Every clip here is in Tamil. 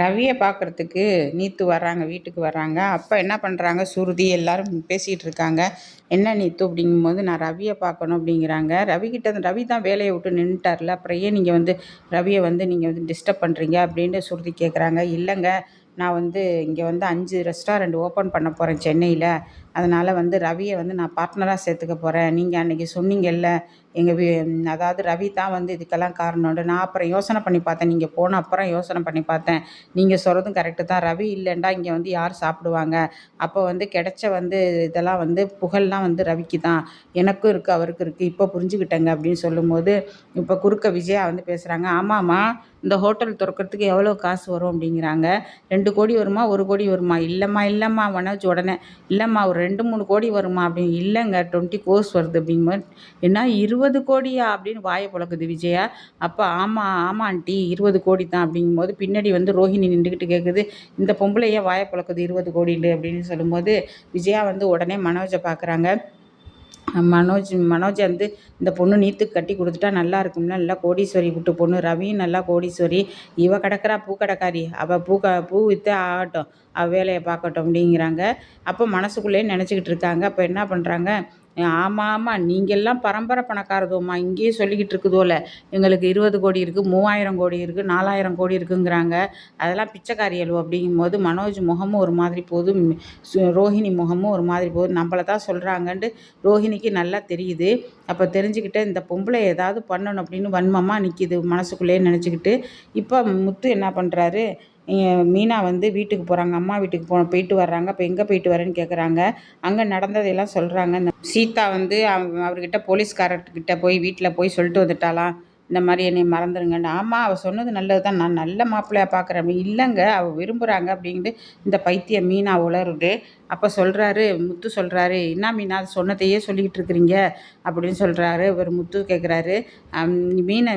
ரவியை பார்க்குறதுக்கு நீத்து வர்றாங்க வீட்டுக்கு வர்றாங்க. அப்போ என்ன பண்ணுறாங்க சுருதி எல்லோரும் பேசிகிட்டு இருக்காங்க. என்ன நீத்து அப்படிங்கும்போது நான் ரவியை பார்க்கணும் அப்படிங்கிறாங்க. ரவிக்கிட்ட ரவி தான் வேலையை விட்டு நின்றுட்டார்ல அப்புறம் ஏன் நீங்கள் வந்து ரவியை வந்து நீங்கள் வந்து டிஸ்டர்ப் பண்ணுறீங்க அப்படின்னு சுருதி கேட்குறாங்க இல்லைங்க நான் வந்து இங்கே வந்து அஞ்சு ரெஸ்டாரண்ட் ஓப்பன் பண்ண போகிறேன் சென்னையில். அதனால் வந்து ரவியை வந்து நான் பார்ட்னராக சேர்த்துக்க போகிறேன் நீங்கள் அன்றைக்கி சொன்னீங்கல்ல எங்கள் வீ அதாவது ரவி தான் வந்து இதுக்கெல்லாம் காரணம்னு நான் அப்புறம் யோசனை பண்ணி பார்த்தேன். நீங்கள் போன அப்புறம் யோசனை பண்ணி பார்த்தேன். நீங்கள் சொல்கிறதும் கரெக்டு தான். ரவி இல்லைண்டா இங்கே வந்து யார் சாப்பிடுவாங்க? அப்போ வந்து கிடைச்ச வந்து இதெல்லாம் வந்து புகழ்லாம் வந்து ரவிக்கு தான். எனக்கும் இருக்குது அவருக்கு இருக்குது இப்போ புரிஞ்சுக்கிட்டேங்க அப்படின்னு சொல்லும்போது இப்போ குறுக்க விஜயா வந்து பேசுகிறாங்க ஆமாம்மா இந்த ஹோட்டல் திறக்கிறதுக்கு எவ்வளோ காசு வரும் அப்படிங்கிறாங்க. ரெண்டு கோடி வருமா? ஒரு கோடி வருமா? இல்லைம்மா இல்லைம்மா மனோஜ் உடனே இல்லைம்மா ஒரு ரெண்டு மூணு கோடி வருமா அப்படின்னு? இல்லைங்க டுவெண்ட்டி கோர்ஸ் வருது அப்படிங்கும்போது என்ன இருபது கோடியா அப்படின்னு வாயை புழக்குது விஜயா. அப்போ ஆமாம் ஆமாம் ஆண்டி இருபது கோடி தான் அப்படிங்கும்போது பின்னாடி வந்து ரோஹிணி நின்றுக்கிட்டு கேட்குது இந்த பொம்பளையே வாயை புழக்குது இருபது கோடின்னு அப்படின்னு சொல்லும்போது விஜயா வந்து உடனே மனோஜை பார்க்குறாங்க மனோஜ் மனோஜ் வந்து இந்த பொண்ணு நீத்துக்கு கட்டி கொடுத்துட்டா நல்லா இருக்கும்ல. நல்லா கோடீஸ்வரி விட்டு பொண்ணு. ரவியும் நல்லா கோடீஸ்வரி. இவ பூ கடைக்காரி. அவள் பூ க பூ விற்று ஆகட்டும். அவள் வேலையை பார்க்கட்டும் அப்படிங்கிறாங்க. அப்போ மனசுக்குள்ளேயே நினச்சிக்கிட்டு இருக்காங்க. அப்போ என்ன பண்ணுறாங்க ஆமாம் ஆமாம் நீங்கள்லாம் பரம்பரை பணக்காரதுவம்மா. இங்கேயே சொல்லிக்கிட்டு இருக்குதோல எங்களுக்கு இருபது கோடி இருக்குது மூவாயிரம் கோடி இருக்குது நாலாயிரம் கோடி இருக்குங்கிறாங்க. அதெல்லாம் பிச்சைக்காரியல்வோ அப்படிங்கும்போது மனோஜ் முகமும் ஒரு மாதிரி போதும் ரோஹிணி முகமும் ஒரு மாதிரி போதும். நம்மளை தான் சொல்கிறாங்கன்ட்டு ரோஹிணிக்கு நல்லா தெரியுது. அப்போ தெரிஞ்சுக்கிட்டு இந்த பொம்பளை ஏதாவது பண்ணணும் அப்படின்னு வன்மமாக நிற்கிது மனசுக்குள்ளேயே நினச்சிக்கிட்டு. இப்போ முத்து என்ன பண்ணுறாரு மீனா வந்து வீட்டுக்கு போகிறாங்க அம்மா வீட்டுக்கு போ போயிட்டு வர்றாங்க. இப்போ எங்கே போயிட்டு வரேன்னு கேட்குறாங்க அங்கே நடந்ததையெல்லாம் சொல்கிறாங்க சீதா வந்து அவர்கிட்ட போலீஸ்காரர்கிட்ட போய் வீட்டில் போய் சொல்லிட்டு வந்துட்டாலாம் இந்த மாதிரி என்னை மறந்துடுங்கன்னு ஆமாம் அவள் சொன்னது நல்லது தான் நான் நல்ல மாப்பிள்ளையாக பார்க்குறேன் இல்லைங்க அவள் விரும்புகிறாங்க அப்படின்ட்டு இந்த பைத்தியம் மீனா உளருது அப்போ சொல்கிறாரு முத்து சொல்கிறாரு என்ன மீனா அது சொன்னதையே சொல்லிக்கிட்டு இருக்கிறீங்க? அப்படின்னு சொல்கிறாரு இவர் முத்து கேட்குறாரு மீனை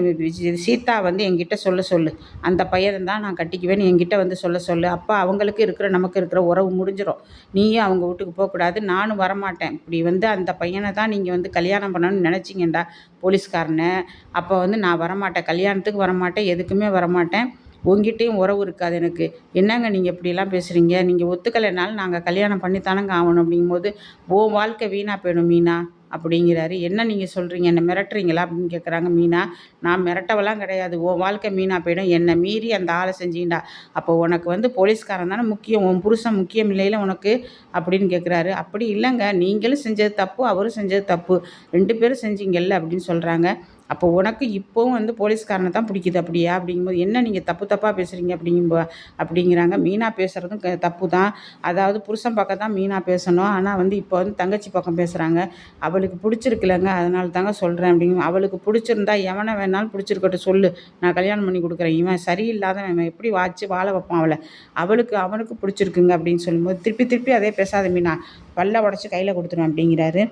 சீதா வந்து என்கிட்ட சொல்ல சொல்லு. அந்த பையனை தான் நான் கட்டிக்குவேன்னு என்கிட்ட வந்து சொல்ல சொல்லு. அப்போ அவங்களுக்கு இருக்கிற நமக்கு இருக்கிற உறவு முடிஞ்சிடும் நீயும் அவங்க வீட்டுக்கு போகக்கூடாது. நானும் வரமாட்டேன். இப்படி வந்து அந்த பையனை தான் நீங்கள் வந்து கல்யாணம் பண்ணணும்னு நினச்சிங்கண்டா போலீஸ்காரனை. அப்போ வந்து நான் வரமாட்டேன். கல்யாணத்துக்கு வரமாட்டேன். எதுக்குமே வரமாட்டேன். உங்ககிட்டயும் உறவு இருக்காது எனக்கு. என்னங்க நீங்கள் இப்படிலாம் பேசுகிறீங்க நீங்கள் ஒத்துக்கலைனாலும் நாங்கள் கல்யாணம் பண்ணித்தானங்க ஆகணும் அப்படிங்கும்போது ஓ வாழ்க்கை வீணாக போயிடும் மீனா அப்படிங்கிறாரு. என்ன நீங்கள் சொல்கிறீங்க என்ன மிரட்டுறீங்களா அப்படின்னு கேட்குறாங்க மீனா. நான் மிரட்டவெல்லாம் கிடையாது. உன் வாழ்க்கை மீனா போயிடும். என்னை மீறி அந்த ஆளை செஞ்சீண்டா. அப்போ உனக்கு வந்து போலீஸ்காரன் தானே முக்கியம். உன் புருஷன் முக்கியம் இல்லையில உனக்கு? அப்படின்னு கேட்குறாரு அப்படி இல்லைங்க. நீங்களும் செஞ்சது தப்பு. அவரும் செஞ்சது தப்பு. ரெண்டு பேரும் செஞ்சீங்கல்ல அப்படின்னு சொல்கிறாங்க அப்போ உனக்கு இப்போவும் வந்து போலீஸ்காரனை தான் பிடிக்குது அப்படியா? அப்படிங்கும்போது என்ன நீங்கள் தப்பு தப்பாக பேசுகிறீங்க அப்படிங்கும்போ அப்படிங்கிறாங்க. மீனா பேசுகிறதும் க தப்பு தான் அதாவது புருஷன் பக்கம் தான் மீனா பேசணும். ஆனால் வந்து இப்போ வந்து தங்கச்சி பக்கம் பேசுகிறாங்க அவளுக்கு பிடிச்சிருக்குலங்க அதனால தாங்க சொல்கிறேன் அப்படிங்க அவளுக்கு பிடிச்சிருந்தா எவனை வேணாலும் பிடிச்சிருக்கட்டும் சொல்லு. நான் கல்யாணம் பண்ணி கொடுக்குறேன். இவன் சரியில்லாதவன். இவன் எப்படி வாச்சு வாழ வைப்பான் அவளை? அவளுக்கு அவனுக்கு பிடிச்சிருக்குங்க. அப்படின்னு சொல்லும்போது திருப்பி திருப்பி அதே பேசாத மீனா பல்ல உடச்சி கையில் கொடுத்துருவேன் அப்படிங்கிறாரு.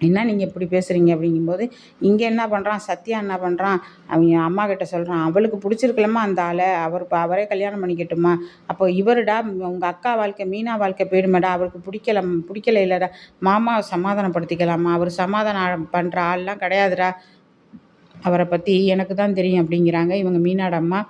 என்ன நீங்கள் இப்படி பேசுகிறீங்க அப்படிங்கும்போது இங்கே என்ன பண்ணுறான் சத்யா என்ன பண்ணுறான் அவங்க அம்மா கிட்ட சொல்கிறான் அவளுக்கு பிடிச்சிருக்கலம்மா அந்த ஆளை. அவர் இப்போ அவரே கல்யாணம் பண்ணிக்கட்டுமா அப்போ இவருடா உங்கள் அக்கா வாழ்க்கை மீனா வாழ்க்கை போயிடுமாடா. அவருக்கு பிடிக்கல பிடிக்கல இல்லைடா. மாமாவை சமாதானப்படுத்திக்கலாமா அவர் சமாதானம் பண்ணுற ஆள்லாம் கிடையாதுடா. அவரை பற்றி எனக்கு தான் தெரியும் அப்படிங்கிறாங்க இவங்க மீனாட அம்மா.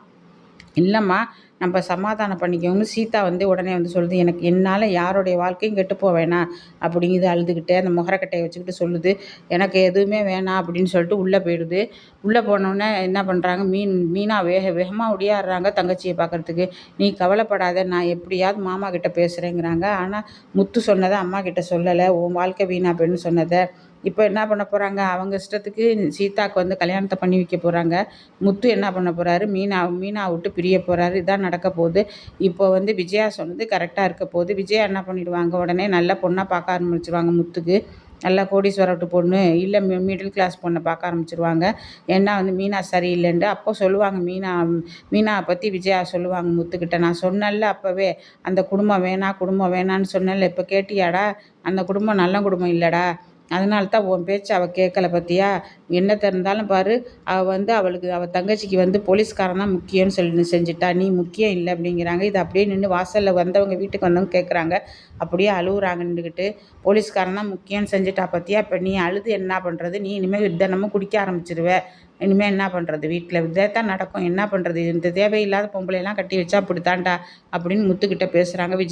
இல்லைம்மா நம்ம சமாதானம் பண்ணிக்கோங்க சீதா வந்து உடனே வந்து சொல்லுது எனக்கு என்னால் யாருடைய வாழ்க்கையும் கெட்டு வேணாம் அப்படிங்குது அழுதுகிட்டே அந்த முகரக்கட்டையை வச்சுக்கிட்டு சொல்லுது. எனக்கு எதுவுமே வேணாம் அப்படின்னு சொல்லிட்டு உள்ளே போயிடுது. உள்ளே போனோடனே என்ன பண்ணுறாங்க மீன் மீனா வேக வேகமாக ஒடியாடுறாங்க தங்கச்சியை பார்க்குறதுக்கு நீ கவலைப்படாத நான் எப்படியாவது மாமா கிட்ட பேசுகிறேங்கிறாங்க ஆனால் முத்து சொன்னதை அம்மா கிட்ட சொல்லலை. உன் வாழ்க்கை வீணா அப்படின்னு சொன்னதை இப்போ என்ன பண்ண போகிறாங்க அவங்க இஷ்டத்துக்கு சீதாவுக்கு வந்து கல்யாணத்தை பண்ணி வைக்க போகிறாங்க முத்து என்ன பண்ண போகிறாரு மீனா மீனா விட்டு பிரிய போகிறாரு இதான் நடக்க போகுது. இப்போ வந்து விஜயா சொன்னது கரெக்டாக இருக்க போகுது. விஜயா என்ன பண்ணிவிடுவாங்க உடனே நல்ல பொண்ணாக பார்க்க ஆரம்பிச்சிருவாங்க முத்துக்கு. நல்லா கோடீஸ்வரட்டு பொண்ணு. இல்லை மிடில் கிளாஸ் பொண்ணை பார்க்க ஆரம்பிச்சிருவாங்க. ஏன்னா வந்து மீனா சரியில்லைன்ட்டு அப்போ சொல்லுவாங்க மீனா மீனாவை பற்றி விஜயா சொல்லுவாங்க முத்துக்கிட்ட. நான் சொன்னேன்ல அப்போவே அந்த குடும்பம் வேணாம் குடும்பம் வேணான்னு சொன்னேன்ல. இப்போ கேட்டியாடா? அந்த குடும்பம் நல்ல குடும்பம் இல்லைடா. அதனால தான் உன் பேச்சு அவள் கேட்கல பார்த்தியா என்னத்த இருந்தாலும் பாரு அவள் வந்து அவளுக்கு அவள் தங்கச்சிக்கு வந்து போலீஸ்காரன் தான் முக்கியம்னு சொல்லி செஞ்சுட்டா. நீ முக்கியம் இல்லை அப்படிங்கிறாங்க. இது அப்படியே நின்று வாசலில் வந்தவங்க வீட்டுக்கு வந்தவங்க கேட்குறாங்க அப்படியே அழுகுறாங்க நின்றுக்கிட்டு போலீஸ்காரன் தான் முக்கியம்னு செஞ்சுட்டா பார்த்தியா இப்போ நீ அழுது என்ன பண்ணுறது நீ இனிமேல் தினமும் குடிக்க ஆரம்பிச்சிருவ. இனிமேல் என்ன பண்ணுறது வீட்டில் இதே தான் நடக்கும். என்ன பண்ணுறது இந்த தேவையில்லாத பொம்பளையெல்லாம் கட்டி வச்சா அப்படித்தான்டா அப்படின்னு முத்துக்கிட்ட பேசுகிறாங்க விஜய்